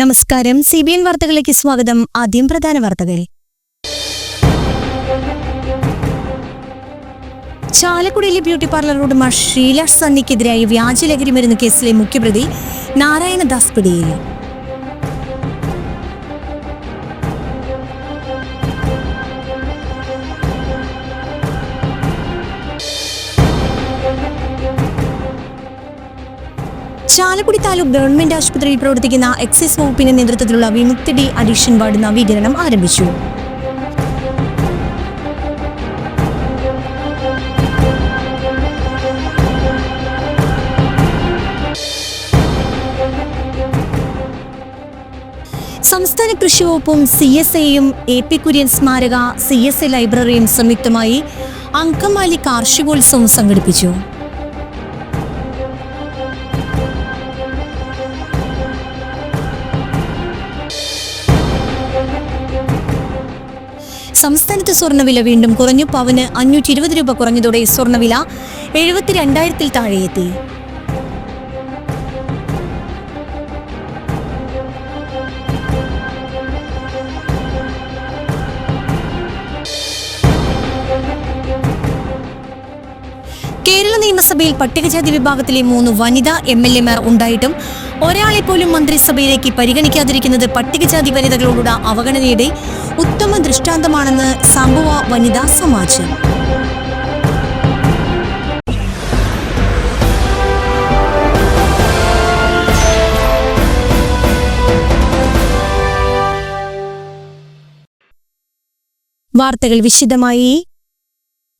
നമസ്കാരം. C B N വാർത്തകളിലേക്ക് സ്വാഗതം. ആദ്യം പ്രധാന വാർത്തകൾ. ചാലക്കുടിയിലെ ബ്യൂട്ടി പാർലർ ഉടമ ഷീല സന്നിക്കെതിരായി വ്യാജലഹരി മരുന്ന് കേസിലെ മുഖ്യപ്രതി നാരായണദാസ് പിടിയിൽ. ചാലക്കുടി താലൂക്ക് ഗവൺമെന്റ് ആശുപത്രിയിൽ പ്രവർത്തിക്കുന്ന എക്സൈസ് വകുപ്പിന്റെ നേതൃത്വത്തിലുള്ള വിമുക്തി ഡി അഡിഷൻ വാർഡ് നവീകരണം ആരംഭിച്ചു. സംസ്ഥാന കൃഷി വകുപ്പും സി എസ് ഐയും എ പി കുര്യൻ സ്മാരക സി എസ് ഐ ലൈബ്രറിയും സംയുക്തമായി അങ്കമാലി കാർഷികോത്സവം സംഘടിപ്പിച്ചു. സ്വർണവില വീണ്ടും കുറഞ്ഞു. പവന് അഞ്ഞൂറ്റി ഇരുപത് രൂപ കുറഞ്ഞതോടെ സ്വർണവില എഴുപത്തിരണ്ടായിരത്തിൽ താഴെയെത്തി. കേരള നിയമസഭയിൽ പട്ടികജാതി വിഭാഗത്തിലെ മൂന്ന് വനിതാ എം എൽ എമാർ ഉണ്ടായിട്ടും ഒരാളെ പോലും മന്ത്രിസഭയിലേക്ക് പരിഗണിക്കാതിരിക്കുന്നത് പട്ടികജാതി വനിതകളോടുള്ള അവഗണനയുടെ ഉത്തമ ദൃഷ്ടാന്തമാണെന്ന് സംഭവ വനിതാ സമാജം. വാർത്തകൾ വിശദമായി.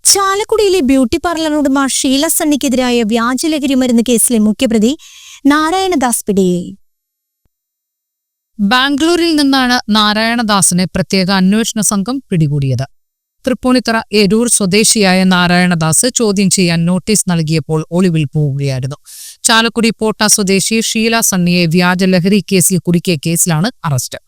ചാലക്കുടിയിലെ ബ്യൂട്ടി പാർലർ ഉടമ ഷീല സണ്ണിക്കെതിരായ വ്യാജലഹരി മരുന്ന് കേസിലെ മുഖ്യപ്രതി നാരായണദാസ് പിടിയെ. ബാംഗ്ലൂരിൽ നിന്നാണ് നാരായണദാസിനെ പ്രത്യേക അന്വേഷണ സംഘം പിടികൂടിയത്. തൃപ്പൂണിത്തറ എരൂർ സ്വദേശിയായ നാരായണദാസ് ചോദ്യം ചെയ്യാൻ നോട്ടീസ് നൽകിയപ്പോൾ ഒളിവിൽ പോവുകയായിരുന്നു. ചാലക്കുടി പോട്ട സ്വദേശി ഷീല സണ്ണിയെ വ്യാജ ലഹരി കേസിൽ കുടുക്കിയ കേസിലാണ് അറസ്റ്റ്.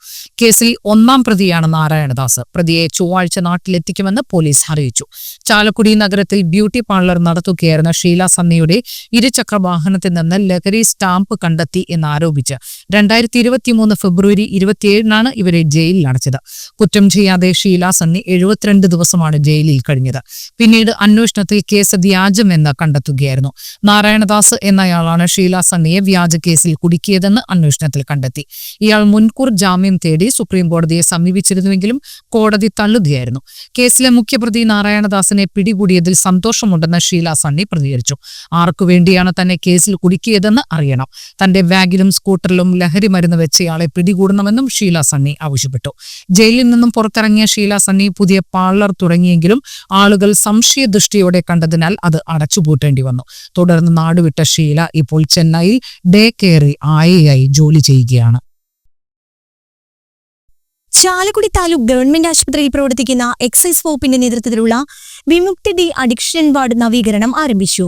കേസിൽ ഒന്നാം പ്രതിയാണ് നാരായണദാസ്. പ്രതിയെ ചൊവ്വാഴ്ച നാട്ടിലെത്തിക്കുമെന്ന് പോലീസ് അറിയിച്ചു. ചാലക്കുടി നഗരത്തിൽ ബ്യൂട്ടി പാർലർ നടത്തുകയായിരുന്ന ഷീല സണ്ണിയുടെ ഇരുചക്ര വാഹനത്തിൽ നിന്ന് ലഹരി സ്റ്റാമ്പ് കണ്ടെത്തി എന്നാരോപിച്ച് രണ്ടായിരത്തി ഇരുപത്തിമൂന്ന് ഫെബ്രുവരി ഇരുപത്തിയേഴിനാണ് ഇവരെ ജയിലിൽ അടച്ചത്. കുറ്റം ചെയ്യാതെ ഷീല സണ്ണി എഴുപത്തിരണ്ട് ദിവസമാണ് ജയിലിൽ കഴിഞ്ഞത്. പിന്നീട് അന്വേഷണത്തിൽ കേസ് വ്യാജമെന്ന് കണ്ടെത്തുകയായിരുന്നു. നാരായണദാസ് എന്നയാളാണ് ഷീല സണ്ണിയെ വ്യാജ കേസിൽ കുടുക്കിയതെന്ന് അന്വേഷണത്തിൽ കണ്ടെത്തി. ഇയാൾ മുൻകൂർ ജാമ്യം തേടി സുപ്രീം കോടതിയെ സമീപിച്ചിരുന്നുവെങ്കിലും കോടതി തള്ളുകയായിരുന്നു. കേസിലെ മുഖ്യപ്രതി നാരായണദാസിനെ പിടികൂടിയതിൽ സന്തോഷമുണ്ടെന്ന് ഷീല സണ്ണി പ്രതികരിച്ചു. ആർക്കു വേണ്ടിയാണ് തന്നെ കേസിൽ കുടുക്കിയതെന്ന് അറിയണം. തന്റെ ബാഗിലും സ്കൂട്ടറിലും ലഹരി മരുന്ന് വെച്ചയാളെ പിടികൂടണമെന്നും ഷീല സണ്ണി ആവശ്യപ്പെട്ടു. ജയിലിൽ നിന്നും പുറത്തിറങ്ങിയ ഷീല സണ്ണി പുതിയ പാർലർ തുടങ്ങിയെങ്കിലും ആളുകൾ സംശയദൃഷ്ടിയോടെ കണ്ടതിനാൽ അത് അടച്ചുപൂട്ടേണ്ടി വന്നു. തുടർന്ന് നാടുവിട്ട ഷീല ഇപ്പോൾ ചെന്നൈയിൽ ഡേ കെയറിൽ ആയയായി ജോലി ചെയ്യുകയാണ്. ചാലക്കുടി താലൂക്ക് ഗവൺമെന്റ് ആശുപത്രിയിൽ പ്രവർത്തിക്കുന്ന എക്സൈസ് വകുപ്പിന്റെ നേതൃത്വത്തിലുള്ള വിമുക്തി ഡി അഡിക്ഷൻ വാർഡ് നവീകരണം ആരംഭിച്ചു.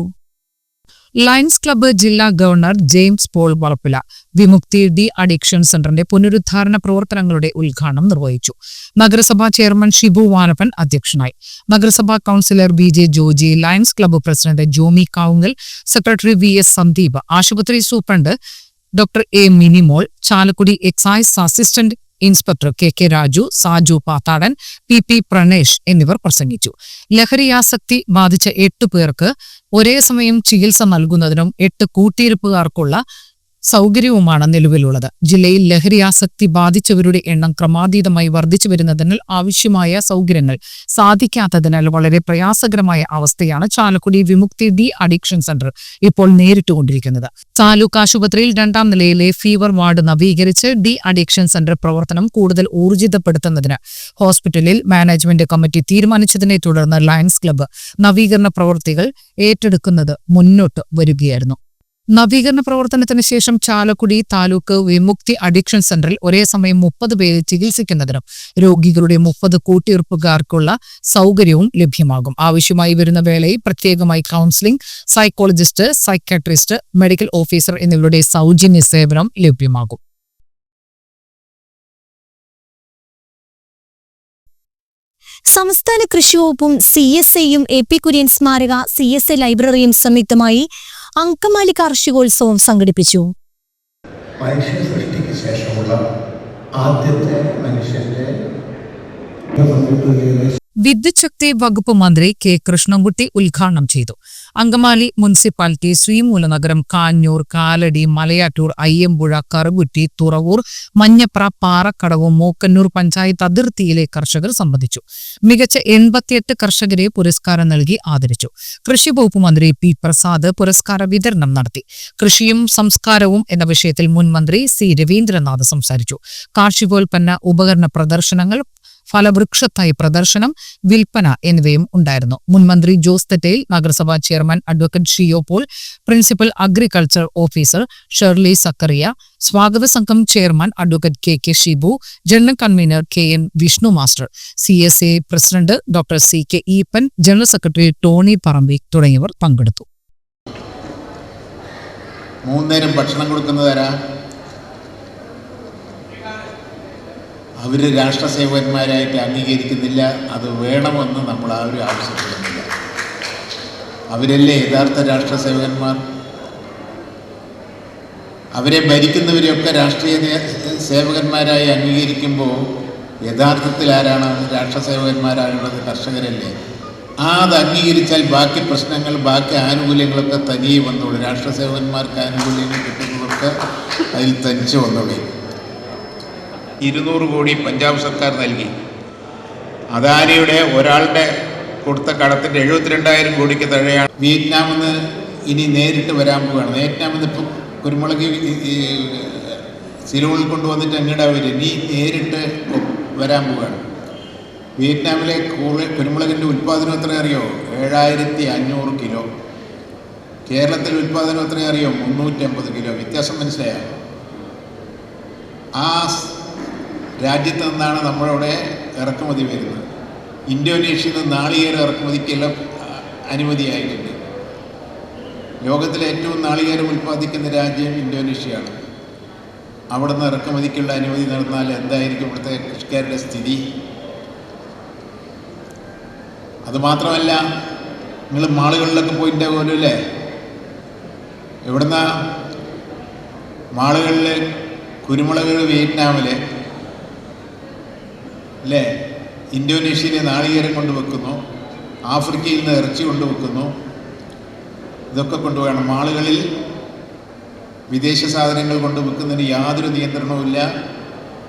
ലയൺസ് ക്ലബ്ബ് ജില്ലാ governor James Paul Valappila Vimukthi D addiction സെന്ററിന്റെ പുനരുദ്ധാരണ പ്രവർത്തനങ്ങളുടെ ഉദ്ഘാടനം നിർവഹിച്ചു. നഗരസഭാ ചെയർമാൻ ഷിബു വാനപ്പൻ അധ്യക്ഷനായി. നഗരസഭാ councillor B J Joji Lions club president Jomy Kavungal secretary V S Sandeep ആശുപത്രി superintendent doctor A Minimol Chalakudy excise assistant inspector K K Raju Saju Pathadan P P Pranesh എന്നിവർ പ്രസംഗിച്ചു. ലഹരിയാസക്തി ബാധിച്ച എട്ട് പേർക്ക് ഒരേ സമയം ചികിത്സ നൽകുന്നതിനും എട്ട് കൂട്ടിയിരിപ്പുകാർക്കുള്ള സൗകര്യവുമാണ് നിലവിലുള്ളത്. ജില്ലയിൽ ലഹരി ആസക്തി ബാധിച്ചവരുടെ എണ്ണം ക്രമാതീതമായി വർദ്ധിച്ചു വരുന്നതിനാൽ ആവശ്യമായ സൗകര്യങ്ങൾ സാധിക്കാത്തതിനാൽ വളരെ പ്രയാസകരമായ അവസ്ഥയാണ് Chalakudy Vimukthi D addiction centre ഇപ്പോൾ നേരിട്ടുകൊണ്ടിരിക്കുന്നത്. താലൂക്ക് ആശുപത്രിയിൽ രണ്ടാം നിലയിലെ ഫീവർ വാർഡ് നവീകരിച്ച് ഡി അഡിക്ഷൻ സെന്റർ പ്രവർത്തനം കൂടുതൽ ഊർജിതപ്പെടുത്തുന്നതിന് ഹോസ്പിറ്റലിൽ മാനേജ്മെന്റ് കമ്മിറ്റി തീരുമാനിച്ചതിനെ തുടർന്ന് ലയൻസ് ക്ലബ്ബ് നവീകരണ പ്രവൃത്തികൾ ഏറ്റെടുക്കുന്നത് മുന്നോട്ട് വരികയായിരുന്നു. നവീകരണ പ്രവർത്തനത്തിന് ശേഷം ചാലക്കുടി താലൂക്ക് വിമുക്തി അഡിക്ഷൻ സെന്ററിൽ ഒരേ സമയം മുപ്പത് പേരെ ചികിത്സിക്കുന്നതിനും രോഗികളുടെ മുപ്പത് കൂട്ടിയുറപ്പുകാർക്കുള്ള സൗകര്യവും ലഭ്യമാകും. ആവശ്യമായി വരുന്ന വേളയിൽ പ്രത്യേകമായി counselling psychologist psychiatrist medical officer എന്നിവരുടെ സൗജന്യ സേവനം ലഭ്യമാകും. സംസ്ഥാന കൃഷി വകുപ്പും സി എസ് ഐയും എ പി കുര്യൻ സ്മാരക സി എസ് ഐ ലൈബ്രറിയും സംയുക്തമായി അങ്കമാലി കാർഷികോത്സവം സംഘടിപ്പിച്ചു. മനുഷ്യ സൃഷ്ടിക്ക് ശേഷമുള്ള ആദ്യത്തെ മനുഷ്യന്റെ ശക്തി വകുപ്പ് മന്ത്രി കെ കൃഷ്ണൻകുട്ടി ഉദ്ഘാടനം ചെയ്തു. അങ്കമാലി മുനിസിപ്പാലിറ്റി ശ്രീമൂലനഗരം കാഞ്ഞൂർ കാലടി മലയാറ്റൂർ അയ്യമ്പുഴ കറുകുറ്റി തുറവൂർ മഞ്ഞപ്ര പാറക്കടവ് മൂക്കന്നൂർ പഞ്ചായത്ത് അതിർത്തിയിലെ കർഷകർ സംബന്ധിച്ചു. മികച്ച എൺപത്തിയെട്ട് കർഷകരെ പുരസ്കാരം നൽകി ആദരിച്ചു. കൃഷി വകുപ്പ് മന്ത്രി പി പ്രസാദ് പുരസ്കാര വിതരണം നടത്തി. കൃഷിയും സംസ്കാരവും എന്ന വിഷയത്തിൽ മുൻ മന്ത്രി സി രവീന്ദ്രനാഥ് സംസാരിച്ചു. കാർഷികോൽപ്പന്ന ഉപകരണ പ്രദർശനങ്ങൾ ഫലവൃക്ഷത്തൈ പ്രദർശനം വിൽപ്പന എന്നിവയും ഉണ്ടായിരുന്നു. മുൻമന്ത്രി ജോസ് തെറ്റയിൽ നഗരസഭാ chairman advocate Shiyo Paul principal agriculture officer Sherly Zachariah സ്വാഗത സംഘം chairman advocate K K Shibu general convener K N Vishnu master C S A president doctor C K Eapen general secretary Tony Parambi തുടങ്ങിയവർ പങ്കെടുത്തു. മൂന്നേരം ഭക്ഷണം കൊടുക്കുന്നതാരാ അവർ രാഷ്ട്രസേവകന്മാരായിട്ട് അംഗീകരിക്കുന്നില്ല. അത് വേണമെന്ന് നമ്മൾ ആരും ആവശ്യപ്പെടുന്നില്ല. അവരല്ലേ യഥാർത്ഥ രാഷ്ട്രസേവകന്മാർ? അവരെ ഭരിക്കുന്നവരെയൊക്കെ രാഷ്ട്രീയ സേവകന്മാരായി അംഗീകരിക്കുമ്പോൾ യഥാർത്ഥത്തിൽ ആരാണ് രാഷ്ട്രസേവകന്മാരായുള്ളത്? കർഷകരല്ലേ. ആ അത് അംഗീകരിച്ചാൽ ബാക്കി പ്രശ്നങ്ങൾ ബാക്കി ആനുകൂല്യങ്ങളൊക്കെ തനിയെ വന്നോളൂ. രാഷ്ട്രസേവകന്മാർക്ക് ആനുകൂല്യങ്ങൾ കിട്ടുന്നതൊക്കെ അതിൽ തനിച്ച് വന്നോളൂ. ഇരുന്നൂറ് കോടി പഞ്ചാബ് സർക്കാർ നൽകി. അദാനിയുടെ ഒരാളുടെ കൊടുത്ത കടത്തിന്റെ എഴുപത്തിരണ്ടായിരം കോടിക്ക് താഴെയാണ് വിയറ്റ്നാമിൽ നിന്ന് ഇനി നേരിട്ട് വരാൻ പോവുകയാണ്. വിയറ്റ്നാമിൽ നിന്ന് ഇപ്പം കുരുമുളക് സിലോണിൽ കൊണ്ടുവന്നിട്ട് അങ്ങനെ അവർ ഇനി നേരിട്ട് വരാൻ പോവുകയാണ്. വിയറ്റ്നാമിലെ കുരുമുളകിന്റെ ഉൽപ്പാദനം എത്ര അറിയോ ഏഴായിരത്തി അഞ്ഞൂറ് കിലോ. കേരളത്തിൽ ഉൽപ്പാദനം എത്ര അറിയോ മുന്നൂറ്റമ്പത് കിലോ. വ്യത്യാസം മനസ്സിലായോ? ആ രാജ്യത്ത് നിന്നാണ് നമ്മളവിടെ ഇറക്കുമതി വരുന്നത്. ഇന്തോനേഷ്യയിൽ നിന്ന് നാളികേരം ഇറക്കുമതിക്കെല്ലാം അനുമതിയായിട്ടുണ്ട്. ലോകത്തിലെ ഏറ്റവും നാളികേരം ഉൽപ്പാദിക്കുന്ന രാജ്യം ഇന്തോനേഷ്യയാണ്. അവിടെ നിന്ന് ഇറക്കുമതിക്കുള്ള അനുമതി നടന്നാൽ എന്തായിരിക്കും ഇവിടുത്തെ കൃഷിക്കാരുടെ സ്ഥിതി? അതുമാത്രമല്ല നിങ്ങൾ മാളുകളിലൊക്കെ പോയിന്റെ പോലും അല്ലേ? എവിടുന്ന? മാളുകളിൽ കുരുമുളക് വിയറ്റ്നാമിൽ അല്ലേ? ഇന്തോനേഷ്യയിലെ നാളികേരം കൊണ്ട് വെക്കുന്നു. ആഫ്രിക്കയിൽ നിന്ന് ഇറച്ചി കൊണ്ട് വെക്കുന്നു. ഇതൊക്കെ കൊണ്ടുപോകണം. മാളുകളിൽ വിദേശ സാധനങ്ങൾ കൊണ്ട് വിൽക്കുന്നതിന് യാതൊരു നിയന്ത്രണവുമില്ല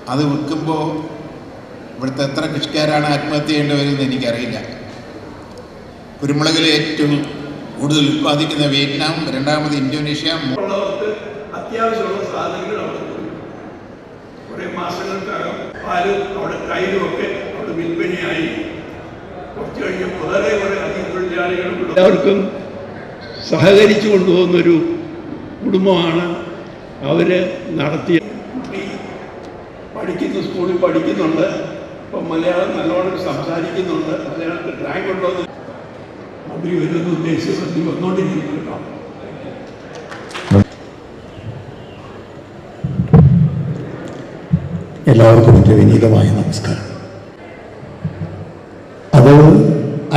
അത് വിൽക്കുമ്പോൾ ഇവിടുത്തെ എത്ര കൃഷിക്കാരാണ് ആത്മഹത്യ ചെയ്യേണ്ടി വരുമെന്ന് എനിക്കറിയില്ല. കുരുമുളകിൽ ഏറ്റവും കൂടുതൽ ഉൽപ്പാദിക്കുന്ന വിയറ്റ്നാം രണ്ടാമത് ഇന്തോനേഷ്യ അത്യാവശ്യമുള്ള സാധനങ്ങൾ അവിടെ കൊടുക്കും കുറേ മാസങ്ങൾക്കകം പാലും അവിടെ തൈരും ഒക്കെ അവിടെ വിൽപ്പനയായി. കുറച്ച് കഴിഞ്ഞപ്പോൾ വളരെ കുറെ അധികം തൊഴിലാളികളും എല്ലാവർക്കും സഹകരിച്ചു കൊണ്ടുപോകുന്നൊരു കുടുംബമാണ് അവർ നടത്തിയ പഠിക്കുന്ന സ്കൂളിൽ പഠിക്കുന്നുണ്ട്. ഇപ്പം മലയാളം നല്ലോണം സംസാരിക്കുന്നുണ്ട്. മലയാളത്തിൽ റാങ്ക് ഉണ്ടോ മന്ത്രി വരുമെന്ന് ഉദ്ദേശിച്ച് വന്നുകൊണ്ടിരിക്കുന്നു കേട്ടോ. എല്ലാവർക്കും എന്റെ വിനീതമായ നമസ്കാരം. അത്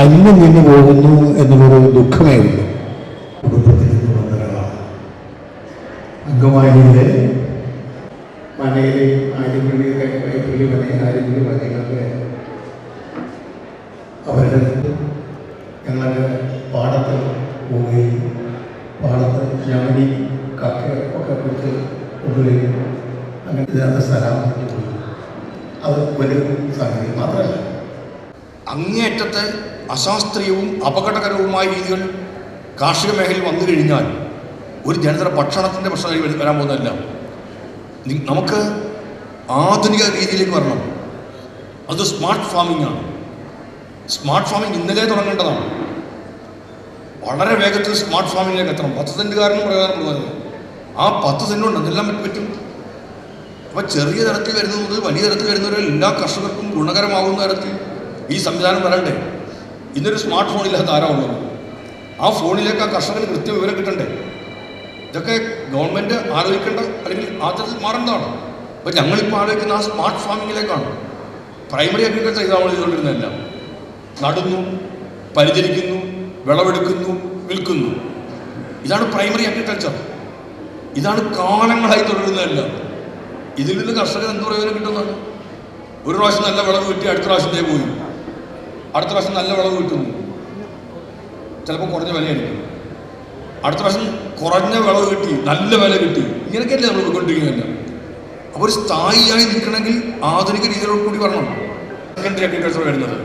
അന്യം നിന്ന് പോകുന്നു എന്നുള്ളൊരു ദുഃഖമേ ഉള്ളൂ. കുടുംബത്തിൽ നിന്ന് വന്നൊരാളാണ് അങ്കമാലിയിലെ മനയിലെ ആര്യപ്പള്ളി കൈപ്പള്ളി മനയിൽ അവരുടെ ഞങ്ങളുടെ പാടത്ത് പോവുകയും പാടത്ത് ഞാനി കക്ക ഒക്കെ കൊടുത്ത് കൊണ്ടുവരികയും അങ്ങനെ പോയി. അത് വലിയൊരു സംഗതി മാത്രമല്ല. അങ്ങേയറ്റത്തെ അശാസ്ത്രീയവും അപകടകരവുമായ രീതികൾ കാർഷിക മേഖലയിൽ വന്നു കഴിഞ്ഞാൽ ഒരു ജനതയുടെ ഭക്ഷണത്തിന്റെ പ്രശ്നങ്ങൾ വര- വരാൻ പോകുന്നതല്ല. നമുക്ക് ആധുനിക രീതിയിലേക്ക് വരണം. അത് സ്മാർട്ട് ഫാമിംഗ് ആണ്. സ്മാർട്ട് ഫാമിംഗ് ഇന്നലെ തുടങ്ങേണ്ടതാണ്. വളരെ വേഗത്തിൽ സ്മാർട്ട് ഫാമിങ്ങിലേക്ക് എത്തണം. പത്ത് സെന്റുകാരനും പ്രയോജനപ്പെടുന്നത് ആ പത്ത് സെന്റ് കൊണ്ട് എന്തെല്ലാം പറ്റും? അപ്പോൾ ചെറിയ തരത്തിൽ വരുന്നത് മുതൽ വലിയ തരത്തിൽ വരുന്നവരിൽ എല്ലാ കർഷകർക്കും ഗുണകരമാകുന്ന തരത്തിൽ ഈ സംവിധാനം വരണ്ടേ? ഇന്നൊരു സ്മാർട്ട് ഫോണില്ലാത്ത ആരാ ഉള്ളത് ആ ഫോണിലേക്ക് ആ കർഷകന് കൃത്യ വിവരം കിട്ടണ്ടേ? ഇതൊക്കെ ഗവൺമെന്റ് ആലോചിക്കേണ്ട അല്ലെങ്കിൽ ആ തരത്തിൽ മാറേണ്ടതാണ്. അപ്പോൾ ഞങ്ങളിപ്പോൾ ആലോചിക്കുന്ന ആ സ്മാർട്ട് ഫാമിങ്ങിലേക്കാണ് പ്രൈമറി അഗ്രികൾച്ചർ ഇതാണ് ചെയ്തുകൊണ്ടിരുന്നതല്ല നടുന്നു പരിചരിക്കുന്നു വിളവെടുക്കുന്നു വിൽക്കുന്നു. ഇതാണ് പ്രൈമറി അഗ്രികൾച്ചർ ഇതാണ് കാലങ്ങളായി തുടരുന്നതല്ല ഇതിൽ നിന്ന് കർഷകർ എന്ത് പ്രയോജനം കിട്ടുന്നത് ഒരു പ്രാവശ്യം നല്ല വിളവ് കിട്ടി അടുത്ത പ്രാവശ്യം ദേ പോയി. അടുത്ത പ്രാവശ്യം നല്ല വിളവ് കിട്ടുന്നു. ചിലപ്പോൾ കുറഞ്ഞ വിലയായിരിക്കും. അടുത്ത പ്രാവശ്യം കുറഞ്ഞ വിളവ് കിട്ടി നല്ല വില കിട്ടി. ഇങ്ങനെയൊക്കെയല്ലേ നമ്മൾ പോയിക്കൊണ്ടിരിക്കുന്നില്ല അപ്പോൾ ഒരു സ്ഥായിയായി നിൽക്കണമെങ്കിൽ ആധുനിക രീതികളോട് കൂടി വരണം. സെക്കൻഡറി അഗ്രികൾച്ചർ വരുന്നത്.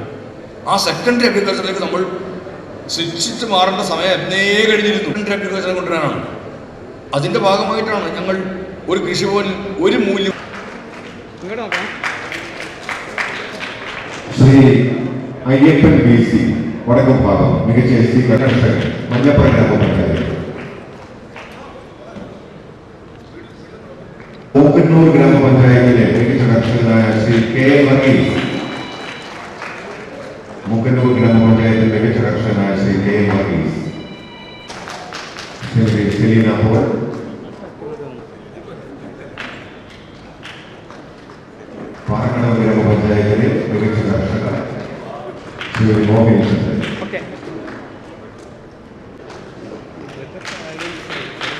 ആ സെക്കൻഡറി അഗ്രികൾച്ചറിലേക്ക് നമ്മൾ സ്വിച്ചിട്ട് മാറേണ്ട സമയം എന്നേ കഴിഞ്ഞിരുന്നു. സെക്കൻഡറി അഗ്രികൾച്ചർ കൊണ്ടുവരാനാണ്. അതിന്റെ ഭാഗമായിട്ടാണ് ഞങ്ങൾ ഒരു കൃഷിഭവനിൽ ഒരു മൂല്യം. ശ്രീ അയ്യപ്പൻ ബി സി ഭാഗം മികച്ച എസ് സി കർഷകൻ മഞ്ഞപ്പുറ ഗ്രാമപഞ്ചായത്ത് മൂക്കന്നൂർ ഗ്രാമപഞ്ചായത്തിലെ മികച്ച കർഷകനായ ശ്രീ കെ. വർഗീസ് മൂക്കന്നൂർ ഗ്രാമപഞ്ചായത്തിൽ മികച്ച കർഷകനായ ശ്രീ കെ വർഗീസ് ശ്രീ സെലീന പോൾ പാറക്കടവ് ഗ്രാമപഞ്ചായത്തിലെ മികച്ച കർഷക ശ്രീ മോഹൻ ചന്ദ്രൻ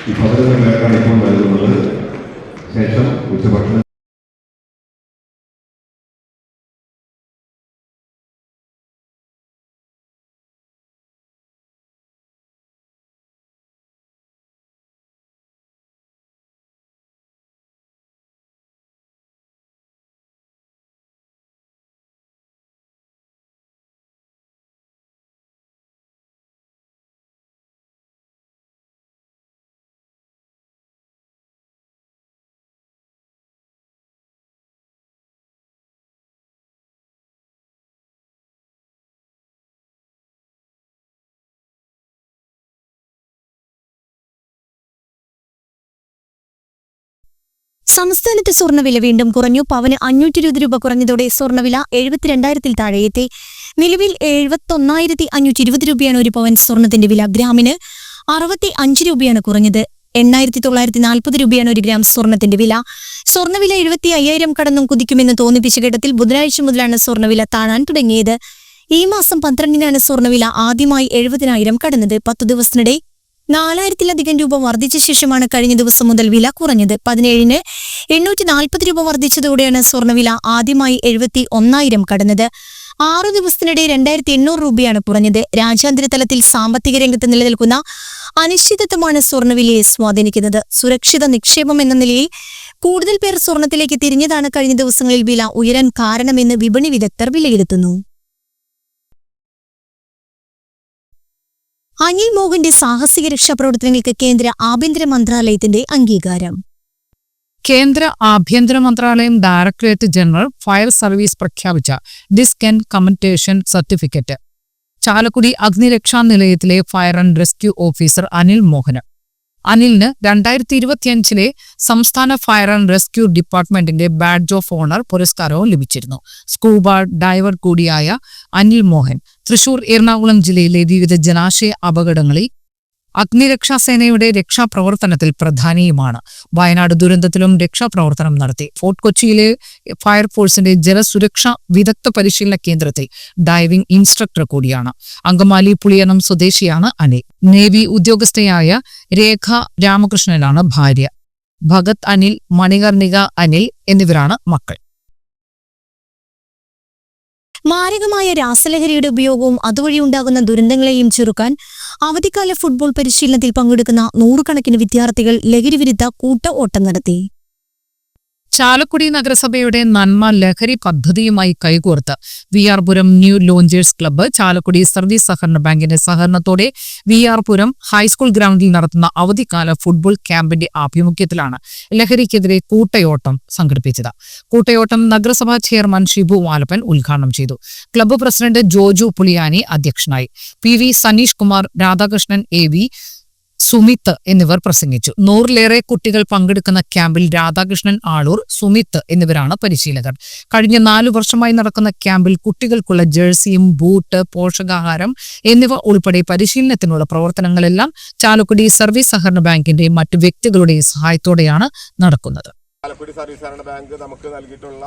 ഈ പതിനൊന്ന് പേർക്കാണ് ഇപ്പോൾ ശേഷം ഉച്ചഭക്ഷണം സംസ്ഥാനത്ത് സ്വർണവില വീണ്ടും കുറഞ്ഞു. പവന് അഞ്ഞൂറ്റി ഇരുപത് രൂപ കുറഞ്ഞതോടെ സ്വർണവില എഴുപത്തിരണ്ടായിരത്തിൽ താഴെയെത്തി. നിലവിൽ എഴുപത്തൊന്നായിരത്തി അഞ്ഞൂറ്റി ഇരുപത് രൂപയാണ് ഒരു പവൻ സ്വർണത്തിന്റെ വില. ഗ്രാമിന് അറുപത്തി അഞ്ച് രൂപയാണ് കുറഞ്ഞത്. എണ്ണായിരത്തി തൊള്ളായിരത്തി നാൽപ്പത് രൂപയാണ് ഒരു ഗ്രാം സ്വർണത്തിന്റെ വില. സ്വർണവില എഴുപത്തി അയ്യായിരം കടന്നും കുതിക്കുമെന്ന് തോന്നിപ്പിച്ച ഘട്ടത്തിൽ ബുധനാഴ്ച മുതലാണ് സ്വർണവില താണാൻ തുടങ്ങിയത്. ഈ മാസം പന്ത്രണ്ടിനാണ് സ്വർണവില ആദ്യമായി എഴുപതിനായിരം കടന്നത്. പത്തു ദിവസത്തിനിടെ നാലായിരത്തിലധികം രൂപ വർദ്ധിച്ച ശേഷമാണ് കഴിഞ്ഞ ദിവസം മുതൽ വില കുറഞ്ഞത്. പതിനേഴിന് എണ്ണൂറ്റി നാൽപ്പത് രൂപ വർദ്ധിച്ചതോടെയാണ് സ്വർണവില ആദ്യമായി എഴുപത്തി ഒന്നായിരം കടന്നത്. ആറു ദിവസത്തിനിടെ രണ്ടായിരത്തി എണ്ണൂറ് രൂപയാണ് കുറഞ്ഞത്. രാജ്യാന്തര തലത്തിൽ സാമ്പത്തിക രംഗത്ത് നിലനിൽക്കുന്ന അനിശ്ചിതത്വമാണ് സ്വർണവിലയെ സ്വാധീനിക്കുന്നത്. സുരക്ഷിത നിക്ഷേപം എന്ന നിലയിൽ കൂടുതൽ പേർ സ്വർണത്തിലേക്ക് തിരിഞ്ഞതാണ് കഴിഞ്ഞ ദിവസങ്ങളിൽ വില ഉയരാൻ കാരണമെന്ന് വിപണി വിദഗ്ധർ വിലയിരുത്തുന്നു. അനിൽ മോഹന്റെ സാഹസിക രക്ഷാപ്രവർത്തനങ്ങൾക്ക് കേന്ദ്ര ആഭ്യന്തര മന്ത്രാലയത്തിന്റെ അംഗീകാരം. കേന്ദ്ര ആഭ്യന്തര മന്ത്രാലയം ഡയറക്ടറേറ്റ് ജനറൽ ഫയർ സർവീസ് പ്രഖ്യാപിച്ച disc and commendation certificate. Chalakudy അഗ്നിരക്ഷാ നിലയത്തിലെ fire and rescue officer Anil Mohan. അനിലിന് രണ്ടായിരത്തി ഇരുപത്തിയഞ്ചിലെ സംസ്ഥാന ഫയർ ആൻഡ് റെസ്ക്യൂ ഡിപ്പാർട്ട്മെന്റിന്റെ ബാഡ്ജ് ഓഫ് ഓണർ പുരസ്കാരവും ലഭിച്ചിരുന്നു. സ്കൂബ ഡൈവർ കൂടിയായ അനിൽ മോഹൻ തൃശൂർ എറണാകുളം ജില്ലയിലെ വിവിധ ജലാശയ അപകടങ്ങളിൽ അഗ്നിരക്ഷാസേനയുടെ രക്ഷാപ്രവർത്തനത്തിൽ പ്രധാനിയുമാണ്. വയനാട് ദുരന്തത്തിലും രക്ഷാപ്രവർത്തനം നടത്തി. ഫോർട്ട് കൊച്ചിയിലെ ഫയർഫോഴ്സിന്റെ ജലസുരക്ഷാ വിദഗ്ധ പരിശീലന കേന്ദ്രത്തിൽ ഡൈവിംഗ് ഇൻസ്ട്രക്ടർ കൂടിയാണ്. അങ്കമാലി പുളിയനം സ്വദേശിയാണ് അനിൽ. നേവി ഉദ്യോഗസ്ഥയായ രേഖ രാമകൃഷ്ണനാണ് ഭാര്യ. ഭഗത് അനിൽ മണികർണിക അനിൽ എന്നിവരാണ് മക്കൾ. മാരകമായ രാസലഹരിയുടെ ഉപയോഗവും അതുവഴി ഉണ്ടാകുന്ന ദുരന്തങ്ങളെയും ചെറുക്കാൻ അവധിക്കാല ഫുട്ബോൾ പരിശീലനത്തിൽ പങ്കെടുക്കുന്ന നൂറുകണക്കിന് വിദ്യാർത്ഥികൾ ലഹരിവിരുദ്ധ കൂട്ട ഓട്ടം നടത്തി. ചാലക്കുടി നഗരസഭയുടെ നന്മ ലഹരി പദ്ധതിയുമായി കൈകോർത്ത് V ആർപുരം new launchers club Chalakudy service സഹകരണ ബാങ്കിന്റെ സഹകരണത്തോടെ വി ആർപുരം ഹൈസ്കൂൾ ഗ്രൗണ്ടിൽ നടത്തുന്ന അവധിക്കാല ഫുട്ബോൾ ക്യാമ്പിന്റെ ആഭിമുഖ്യത്തിലാണ് ലഹരിക്കെതിരെ കൂട്ടയോട്ടം സംഘടിപ്പിച്ചത്. കൂട്ടയോട്ടം നഗരസഭാ ചെയർമാൻ ഷിബു വാലപ്പൻ ഉദ്ഘാടനം ചെയ്തു. ക്ലബ്ബ് പ്രസിഡന്റ് ജോജു പുളിയാനി അധ്യക്ഷനായി. P V Saneesh Kumar Radhakrishnan A V Sumith എന്നിവർ പ്രസംഗിച്ചു. നൂറിലേറെ കുട്ടികൾ പങ്കെടുക്കുന്ന ക്യാമ്പിൽ രാധാകൃഷ്ണൻ ആളൂർ സുമിത്ത് എന്നിവരാണ് പരിശീലകർ. കഴിഞ്ഞ നാലു വർഷമായി നടക്കുന്ന ക്യാമ്പിൽ കുട്ടികൾക്കുള്ള ജേഴ്സിയും ബൂട്ട് പോഷകാഹാരം എന്നിവ ഉൾപ്പെടെ പരിശീലനത്തിനുള്ള പ്രവർത്തനങ്ങളെല്ലാം ചാലക്കുടി സർവീസ് സഹകരണ ബാങ്കിന്റെയും മറ്റു വ്യക്തികളുടെയും സഹായത്തോടെയാണ് നടക്കുന്നത്. ചാലക്കുടി സർവീസ് സഹകരണ ബാങ്ക് നമുക്ക് നൽകിയിട്ടുള്ള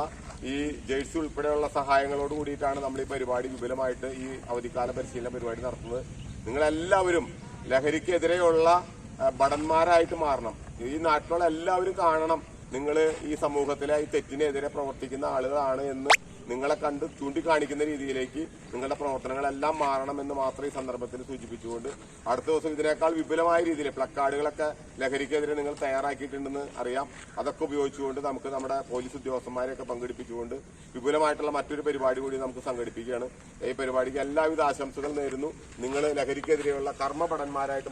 ഈ ജേഴ്സി ഉൾപ്പെടെയുള്ള സഹായങ്ങളോട് കൂടിയിട്ടാണ് നമ്മൾ ഈ പരിപാടി വിപുലമായിട്ട് ഈ അവധിക്കാല പരിശീലന പരിപാടി നടത്തുന്നത്. നിങ്ങളെല്ലാവരും ലഹരിക്കെതിരെയുള്ള ഭടന്മാരായിട്ട് മാറണം. ഈ നാട്ടിലുള്ള എല്ലാവരും കാണണം. നിങ്ങൾ ഈ സമൂഹത്തിലെ ഈ തെറ്റിനെതിരെ പ്രവർത്തിക്കുന്ന ആളുകളാണ് എന്ന് നിങ്ങളെ കണ്ട് ചൂണ്ടിക്കാണിക്കുന്ന രീതിയിലേക്ക് നിങ്ങളുടെ പ്രവർത്തനങ്ങളെല്ലാം മാറണമെന്ന് മാത്രം ഈ സന്ദർഭത്തിൽ സൂചിപ്പിച്ചുകൊണ്ട് അടുത്ത ദിവസം ഇതിനേക്കാൾ വിപുലമായ രീതിയിൽ പ്ലക്കാർഡുകളൊക്കെ ലഹരിക്കെതിരെ നിങ്ങൾ തയ്യാറാക്കിയിട്ടുണ്ടെന്ന് അറിയാം. അതൊക്കെ ഉപയോഗിച്ചുകൊണ്ട് നമുക്ക് നമ്മുടെ പോലീസ് ഉദ്യോഗസ്ഥന്മാരെയൊക്കെ പങ്കെടുപ്പിച്ചുകൊണ്ട് വിപുലമായിട്ടുള്ള മറ്റൊരു പരിപാടി കൂടി നമുക്ക് സംഘടിപ്പിക്കുകയാണ്. ഈ പരിപാടിക്ക് എല്ലാവിധ ആശംസകൾ നേരുന്നു. നിങ്ങൾ ലഹരിക്കെതിരെയുള്ള കർമ്മഭടന്മാരായിട്ട്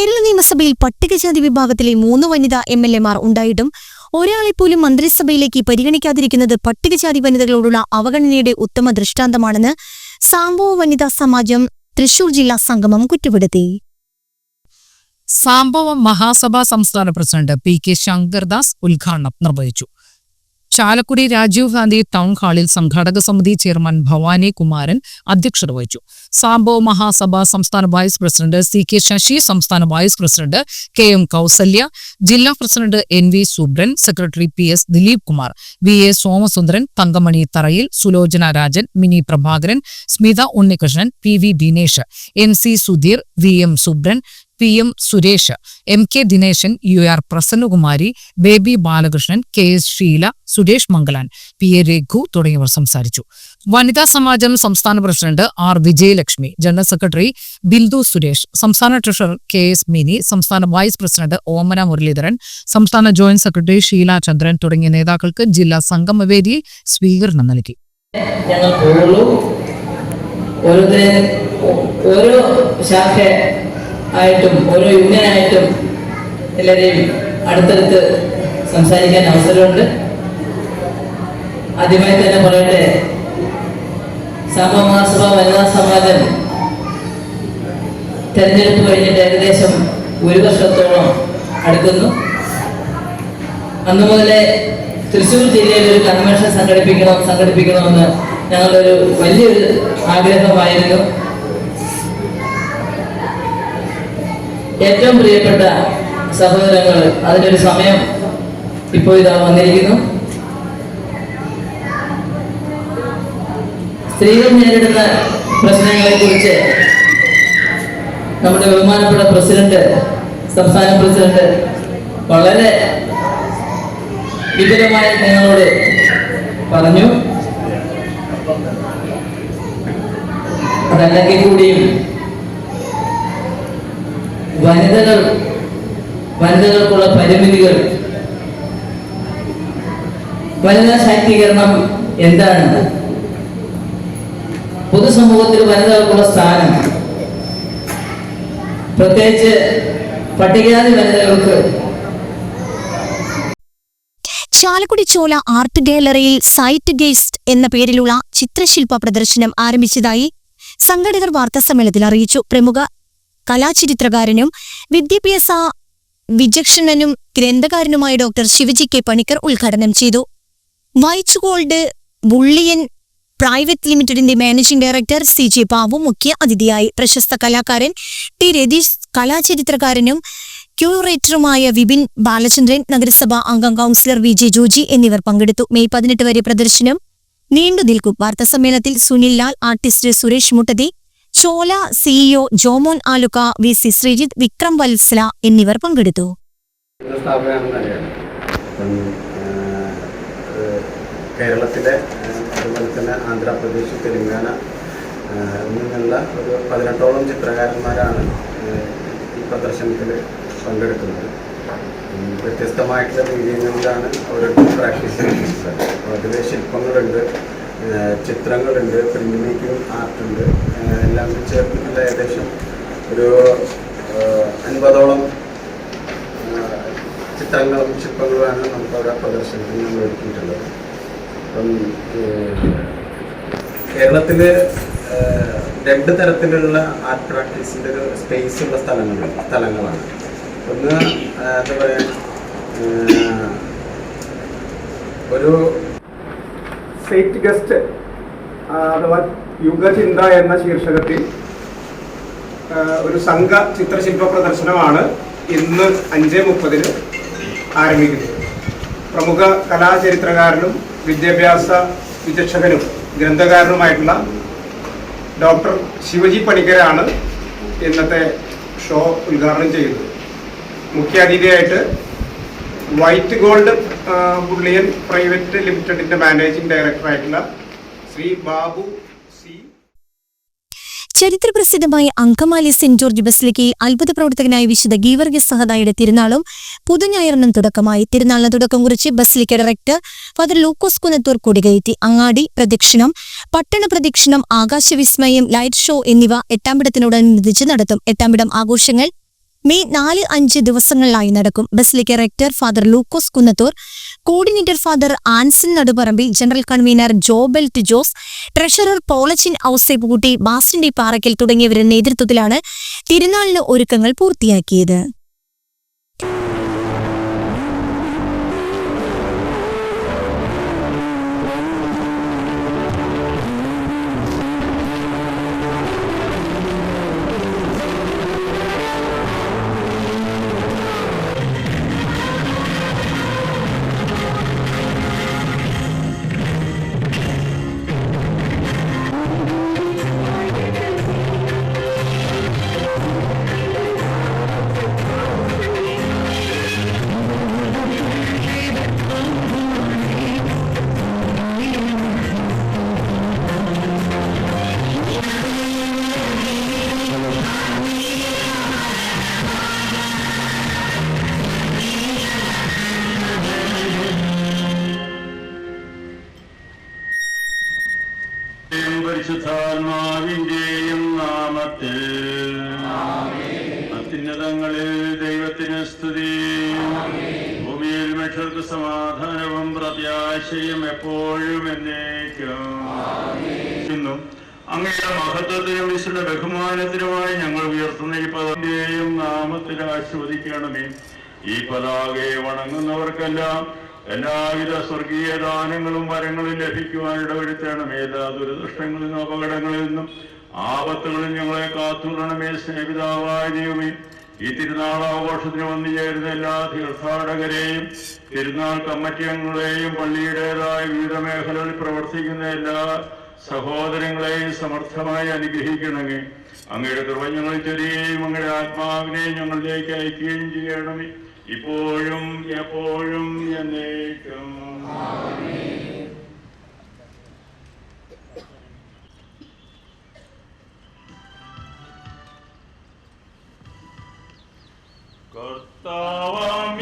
കേരള നിയമസഭയിൽ പട്ടികജാതി വിഭാഗത്തിലെ മൂന്ന് വനിതാ എം എൽ എമാർ ഉണ്ടായിട്ടും ഒരാളെ പോലും മന്ത്രിസഭയിലേക്ക് പരിഗണിക്കാതിരിക്കുന്നത് പട്ടികജാതി വനിതകളോടുള്ള അവഗണനയുടെ ഉത്തമ ദൃഷ്ടാന്തമാണെന്ന് സാംബോ വനിതാ സമാജം തൃശൂർ ജില്ലാ സംഗമം കുറ്റപ്പെടുത്തി. സാംഭവം മഹാസഭാ സംസ്ഥാന പ്രസിഡന്റ് പി കെ ശങ്കർദാസ് ഉദ്ഘാടനം നിർവഹിച്ചു. ചാലക്കുടി രാജീവ് ഗാന്ധി ടൗൺ ഹാളിൽ സംഘാടക സമിതി ചെയർമാൻ ഭവാനി കുമാരൻ അധ്യക്ഷത വഹിച്ചു. സാംബോ മഹാസഭ സംസ്ഥാന vice president C K Sasi സംസ്ഥാന vice president K M Kausalya ജില്ലാ president N V Subran secretary P S Dileep Kumar V A Somasundaran Thankamani Tharayil Sulochana Rajan Mini Prabhakaran Smitha Unnikrishnan P V Dinesh N C Sudheer V M Subran P M Suresh M K Dineshan U R Prasannakumari Baby Balakrishnan K S Sheela Suresh Mangalan P A Raghu തുടങ്ങിയവർ സംസാരിച്ചു. വനിതാ സമാജം സംസ്ഥാന president R Vijayalakshmi general secretary Bindu Suresh സംസ്ഥാന treasurer K S Mini സംസ്ഥാന vice president Omana Muraleedharan സംസ്ഥാന joint secretary Sheela ചന്ദ്രൻ തുടങ്ങിയ നേതാക്കൾക്ക് ജില്ലാ സംഗമവേദി സ്വീകരണം നൽകി. ഞങ്ങൾ ഓരോ ശാഖ ആയിട്ടും ഓരോ യൂണിയനായിട്ടും എല്ലാവരെയും അടുത്തടുത്ത് സംസാരിക്കാൻ അവസരമുണ്ട്. ആദ്യമായി തന്നെ പറയട്ടെ സാമമഹാസഭ വനിതാ സമാജം തെരഞ്ഞെടുപ്പ് കഴിഞ്ഞിട്ട് ഏകദേശം ഒരു വർഷത്തോളം അടുക്കുന്നു. അന്നു മുതലേ തൃശ്ശൂർ ജില്ലയിൽ ഒരു കൺവെൻഷൻ സംഘടിപ്പിക്കണം സംഘടിപ്പിക്കണമെന്ന് ഞങ്ങളുടെ ഒരു വലിയൊരു ആഗ്രഹമായിരുന്നു. ഏറ്റവും പ്രിയപ്പെട്ട സഹോദരങ്ങൾ ഒരു സമയം ഇപ്പോൾ ഇതാ വന്നിരിക്കുന്നു. സ്ത്രീകൾ നേരിടുന്ന പ്രശ്നങ്ങളെ കുറിച്ച് നമ്മുടെ ബഹുമാനപ്പെട്ട പ്രസിഡന്റ് സംസ്ഥാന പ്രസിഡന്റ് വളരെ വിപുലമായി നിങ്ങളോട് പറഞ്ഞു. അതല്ലെങ്കിൽ കൂടിയും വനിതകൾ വനിതകൾക്കുള്ള പരിമിതികൾ. വനിതാ ശാക്തീകരണം എന്താണ് പൊതുസമൂഹത്തിൽ വനിതകൾക്കുള്ള സ്ഥാനം. പ്രത്യേകിച്ച് പട്ടികജാതി വനിതകൾക്ക്. ചാലക്കുടി ചോല ആർട്ട് ഗാലറിയിൽ സൈറ്റ് ഗേസ്റ്റ് എന്ന പേരിലുള്ള ചിത്രശില്പ പ്രദർശനം ആരംഭിച്ചതായി സംഘടിതർ വാർത്താസമ്മേളനത്തിൽ അറിയിച്ചു. പ്രമുഖ കലാചരിത്രകാരനും വിദ്യാഭ്യാസ വിചക്ഷണനും ഗ്രന്ഥകാരനുമായ ഡോക്ടർ ശിവജി കെ പണിക്കർ ഉദ്ഘാടനം ചെയ്തു. വൈറ്റ് ഗോൾഡ് ബുള്ളിയൻ പ്രൈവറ്റ് ലിമിറ്റഡിന്റെ managing director C J Babu മുഖ്യ അതിഥിയായി. പ്രശസ്ത കലാകാരൻ ടി രതീഷ് കലാചരിത്രകാരനും ക്യൂറേറ്ററുമായ വിപിൻ ബാലചന്ദ്രൻ നഗരസഭാ അംഗം കൗൺസിലർ വി ജെ ജോജി എന്നിവർ പങ്കെടുത്തു. മെയ് പതിനെട്ട് വരെ പ്രദർശനം നീണ്ടു നിൽക്കും. വാർത്താസമ്മേളനത്തിൽ Sunil Lal artist Suresh Muttathi Chola CEO Jomon Alukka V C Sreejith Vikram Vatsala എന്നിവർ പങ്കെടുത്തു. കേരളത്തിലെ അതുപോലെ തന്നെ ആന്ധ്രാപ്രദേശ് തെലങ്കാന എന്നുള്ള ഒരു പതിനെട്ടോളം ചിത്രകാരന്മാരാണ് ഈ പ്രദർശനത്തിൽ പങ്കെടുക്കുന്നത്. വ്യത്യസ്തമായിട്ടുള്ള നിന്നാണ് അവരുടെ പ്രാക്ടീസ് അതിൽ ശില്പങ്ങളുണ്ട്. ചിത്രങ്ങളുണ്ട് പ്രിന്റ് മേക്കിംഗ് ആർട്ട് ഉണ്ട്. ഏഹ്, എല്ലാം കൂടി ചേർത്തിട്ടുള്ള ഏകദേശം ഒരു അൻപതോളം ചിത്രങ്ങളും ശില്പങ്ങളുമാണ് നമുക്ക് അവിടെ പ്രദർശനത്തിന് നമ്മൾ ഒരുക്കിയിട്ടുള്ളത്. അപ്പം കേരളത്തിൽ രണ്ട് തരത്തിലുള്ള ആർട്ട് പ്രാക്ടീസിന്റെ ഒരു സ്പേസ് ഉള്ള സ്ഥലങ്ങൾ സ്ഥലങ്ങളാണ്. ഒന്ന് എന്താ പറയുക ഒരു സൈറ്റ് ഗസ്റ്റ് അഥവാ യുഗചിന്ത എന്ന ശീർഷകത്തിൽ ഒരു സംഘ ചിത്രശില്പ പ്രദർശനമാണ് ഇന്ന് അഞ്ച് മുപ്പതിന് ആരംഭിക്കുന്നത്. പ്രമുഖ കലാചരിത്രകാരനും വിദ്യാഭ്യാസ വിചക്ഷകനും ഗ്രന്ഥകാരനുമായിട്ടുള്ള ഡോക്ടർ ശിവജി പണിക്കരാണ് ഇന്നത്തെ ഷോ ഉദ്ഘാടനം ചെയ്യുന്നത്. മുഖ്യാതിഥിയായിട്ട് വൈറ്റ് ഗോൾഡ് ബുള്ളിയൻ പ്രൈവറ്റ് ലിമിറ്റഡിന്റെ മാനേജിംഗ് ഡയറക്ടറായിട്ടുള്ള ശ്രീ ബാബു സി. ചരിത്രപ്രസിദ്ധമായ അങ്കമാലി സെന്റ് ജോർജ് ബസിലിക്കയിൽ അത്ഭുത പ്രവർത്തകനായ വിശുദ്ധ ഗീവർഗീസ് സഹദായുടെ തിരുനാളും പുതുഞായറിനും തുടക്കമായി. തിരുനാളിന് തുടക്കം കുറിച്ച് basilica director father Lukose Kunnathur കൊടികയറ്റി. അങ്ങാടി പ്രദക്ഷിണം പട്ടണ പ്രദക്ഷിണം ആകാശവിസ്മയം ലൈറ്റ് ഷോ എന്നിവ എട്ടാംപിടത്തിനോടനുബന്ധിച്ച് നടത്തും. എട്ടാംപിടം ആഘോഷങ്ങൾ മെയ് നാല് അഞ്ച് ദിവസങ്ങളിലായി നടക്കും. Basilica rector father Lukose Kunnathur coordinator father Anson Naduparambil general convener Jobelt Jose treasurer Polachin Ouseppukutty Bastin D Parakkal തുടങ്ങിയവരുടെ നേതൃത്വത്തിലാണ് തിരുനാളിന് ഒരുക്കങ്ങൾ പൂർത്തിയാക്കിയത്. അങ്ങയുടെ മഹത്വത്തിനും വിശുദ്ധ ബഹുമാനത്തിനുമായി ഞങ്ങൾ ഉയർത്തുന്ന ഈ പദത്തിന്റെയും നാമത്തിൽ ആസ്വദിക്കണമേ ഈ പതാകയെ വണങ്ങുന്നവർക്കെല്ലാം എല്ലാവിധ സ്വർഗീയ ദാനങ്ങളും വരങ്ങളും ലഭിക്കുവാൻ ഇടവരുത്തണമേ. എല്ലാ ദുരദൃഷ്ടങ്ങളിൽ നിന്നും അപകടങ്ങളിൽ നിന്നും ആപത്തുകളിൽ ഞങ്ങളെ കാത്തുകൊള്ളണമേ സ്നേഹിതാവായ ദൈവമേ. ഈ തിരുനാൾ ആഘോഷത്തിന് വന്നു ചേരുന്ന എല്ലാ തീർത്ഥാടകരെയും തിരുനാൾ കമ്മിറ്റി അംഗങ്ങളെയും പള്ളിയുടേതായ വിവിധ മേഖലകളിൽ പ്രവർത്തിക്കുന്ന എല്ലാ സഹോദരങ്ങളെയും സമർത്ഥമായി അനുഗ്രഹിക്കണമേ. അങ്ങയുടെ ദുർവഞ്ഞങ്ങൾ ഞങ്ങൾ ചൊരിയുകയും അങ്ങയുടെ ആത്മാവിനെ ഞങ്ങളിലേക്ക് അയക്കുകയും ചെയ്യണമേ. ഇപ്പോഴും എപ്പോഴും എന്നേക്കും. കർത്താവാം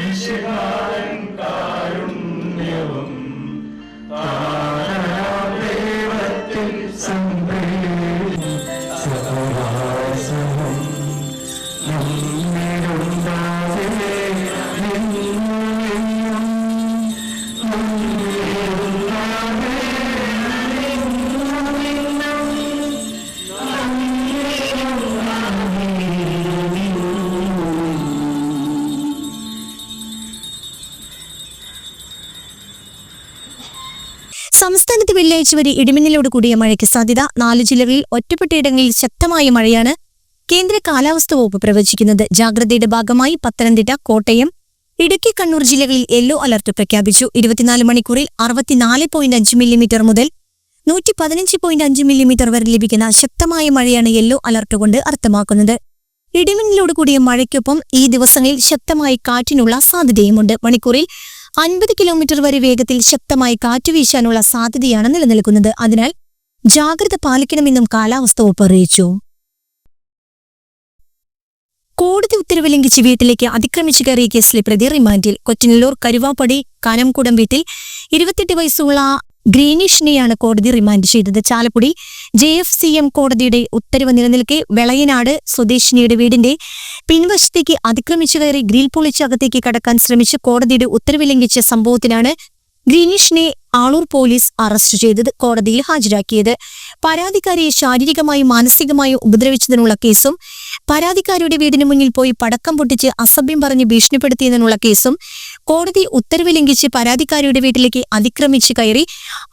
വെള്ളിയാഴ്ച വരെ ഇടിമിന്നലോട് കൂടിയ മഴയ്ക്ക് സാധ്യത. നാല് ജില്ലകളിൽ ഒറ്റപ്പെട്ടയിടങ്ങളിൽ ശക്തമായ മഴയാണ് കേന്ദ്ര കാലാവസ്ഥ വകുപ്പ് പ്രവചിക്കുന്നത്. ജാഗ്രതയുടെ ഭാഗമായി പത്തനംതിട്ട കോട്ടയം ഇടുക്കി കണ്ണൂർ ജില്ലകളിൽ യെല്ലോ അലർട്ട് പ്രഖ്യാപിച്ചു. ഇരുപത്തിനാല് മണിക്കൂറിൽ അറുപത്തിനാല് പോയിന്റ് അഞ്ച് മില്ലിമീറ്റർ മുതൽ നൂറ്റി പതിനഞ്ച് പോയിന്റ് അഞ്ച് മില്ലിമീറ്റർ വരെ ലഭിക്കുന്ന ശക്തമായ മഴയാണ് യെല്ലോ അലർട്ട് കൊണ്ട് അർത്ഥമാക്കുന്നത്. ഇടിമിന്നലോട് കൂടിയ മഴയ്ക്കൊപ്പം ഈ ദിവസങ്ങളിൽ ശക്തമായ കാറ്റിനുള്ള സാധ്യതയുമുണ്ട്. മണിക്കൂറിൽ അൻപത് കിലോമീറ്റർ വരെ വേഗത്തിൽ ശക്തമായി കാറ്റ് വീശാനുള്ള സാധ്യതയാണ് നിലനിൽക്കുന്നത്. അതിനാൽ ജാഗ്രത പാലിക്കണമെന്നും കാലാവസ്ഥ വകുപ്പ് അറിയിച്ചു. കോടതി ഉത്തരവ് ലംഘിച്ച് വീട്ടിലേക്ക് അതിക്രമിച്ചു കയറിയ കേസിലെ പ്രതി റിമാൻഡിൽ. കൊച്ചിനല്ലൂർ കരുവാപ്പടി കാനംകുടം വീട്ടിൽ ഇരുപത്തെട്ട് വയസ്സുള്ള ഗ്രീനിഷിനെയാണ് കോടതി റിമാൻഡ് ചെയ്തത്. Chalakudy J F C M കോടതിയുടെ ഉത്തരവ് നിലനിൽക്കെ വെളയനാട് സ്വദേശിനിയുടെ വീടിന്റെ പിൻവശത്തേക്ക് അതിക്രമിച്ചു കയറി ഗ്രിൽ പൊളിച്ച് അകത്തേക്ക് കടക്കാൻ ശ്രമിച്ച് കോടതിയുടെ ഉത്തരവ് ലംഘിച്ച സംഭവത്തിലാണ് ഗ്രീനിഷിനെ ആളൂർ പോലീസ് അറസ്റ്റ് ചെയ്തത് കോടതിയിൽ ഹാജരാക്കിയത്. പരാതിക്കാരിയെ ശാരീരികമായും മാനസികമായും ഉപദ്രവിച്ചതിനുള്ള കേസും പരാതിക്കാരിയുടെ വീടിന് മുന്നിൽ പോയി പടക്കം പൊട്ടിച്ച് അസഭ്യം പറഞ്ഞ് ഭീഷണിപ്പെടുത്തിയതിനുള്ള കേസും കോടതി ഉത്തരവ് ലംഘിച്ച് പരാതിക്കാരിയുടെ വീട്ടിലേക്ക് അതിക്രമിച്ച് കയറി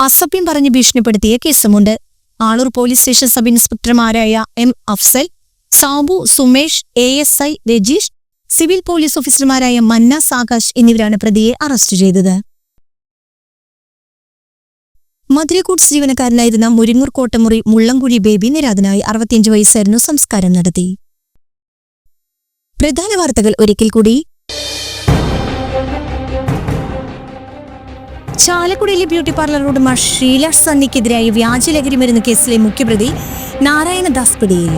അസഭ്യം പറഞ്ഞ് ഭീഷണിപ്പെടുത്തിയ കേസുമുണ്ട്. Aloor police station sub ഇൻസ്പെക്ടർമാരായ M Afsal Sabu Sumesh A S I Rajeesh civil police ഓഫീസർമാരായ മന്ന സാകാശ് എന്നിവരാണ് പ്രതിയെ അറസ്റ്റ് ചെയ്തത്. മധുരക്കൂട്ട് ജീവനക്കാരനായിരുന്ന മുരിങ്ങൂർ കോട്ടമുറി മുള്ളംകുഴി ബേബി നിരാതനായി അറുപത്തിയഞ്ച് വയസ്സായിരുന്നു സംസ്കാരം നടത്തി. പ്രധാന വാർത്തകൾ ഒരിക്കൽ കൂടി. ചാലക്കുടിയിലെ ബ്യൂട്ടി പാർലർ ഉടമ ഷീല സന്നിക്കെതിരായി വ്യാജ ലഹരി മരുന്ന് കേസിലെ മുഖ്യപ്രതി നാരായണദാസ് പിടിയിൽ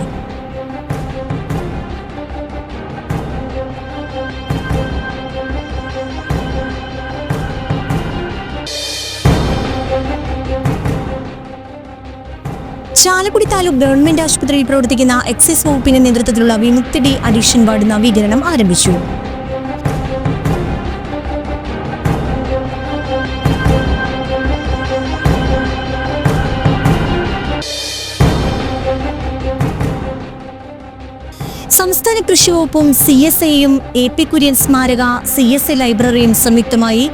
ചാലക്കുടി താലൂക്ക് ഗവൺമെന്റ് ആശുപത്രിയിൽ പ്രവർത്തിക്കുന്ന എക്സൈസ് വകുപ്പിന്റെ നേതൃത്വത്തിലുള്ള വിമുക്തി ഡി അഡീഷൻ വാർഡ് നവീകരണം ആരംഭിച്ചു. സംസ്ഥാന കൃഷി വകുപ്പും സി എസ് എയും എ പി കുര്യൻ സ്മാരക സി എസ് എ ലൈബ്രറിയും സംയുക്തമായി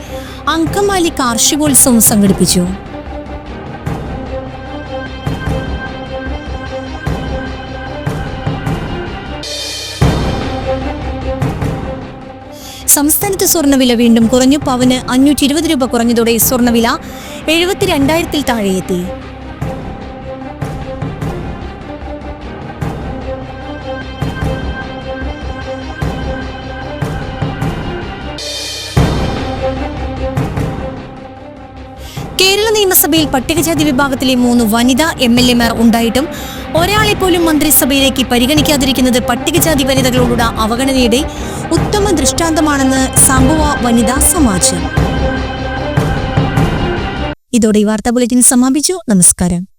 അങ്കമാലി കാർഷികോത്സവം സംഘടിപ്പിച്ചു. സംസ്ഥാനത്ത് സ്വർണവില വീണ്ടും കുറഞ്ഞു. പവന് അഞ്ഞൂറ്റി ഇരുപത് രൂപ കുറഞ്ഞതോടെ സ്വർണവില എഴുപത്തിരണ്ടായിരത്തിൽ താഴെയെത്തി. കേരള നിയമസഭയിൽ പട്ടികജാതി വിഭാഗത്തിലെ മൂന്ന് വനിതാ എം എൽ എമാർ ഉണ്ടായിട്ടും ഒരാളെ പോലും മന്ത്രിസഭയിലേക്ക് പരിഗണിക്കാതിരിക്കുന്നത് പട്ടികജാതി വനിതകളോടുള്ള അവഗണനയുടെ ഉത്തമ ദൃഷ്ടാന്തമാണെന്ന് സംഭവ വനിതാ സമാജം. ഇതോടെ ഈ വാർത്താ ബുള്ളറ്റിൻ സമാപിച്ചു. നമസ്കാരം.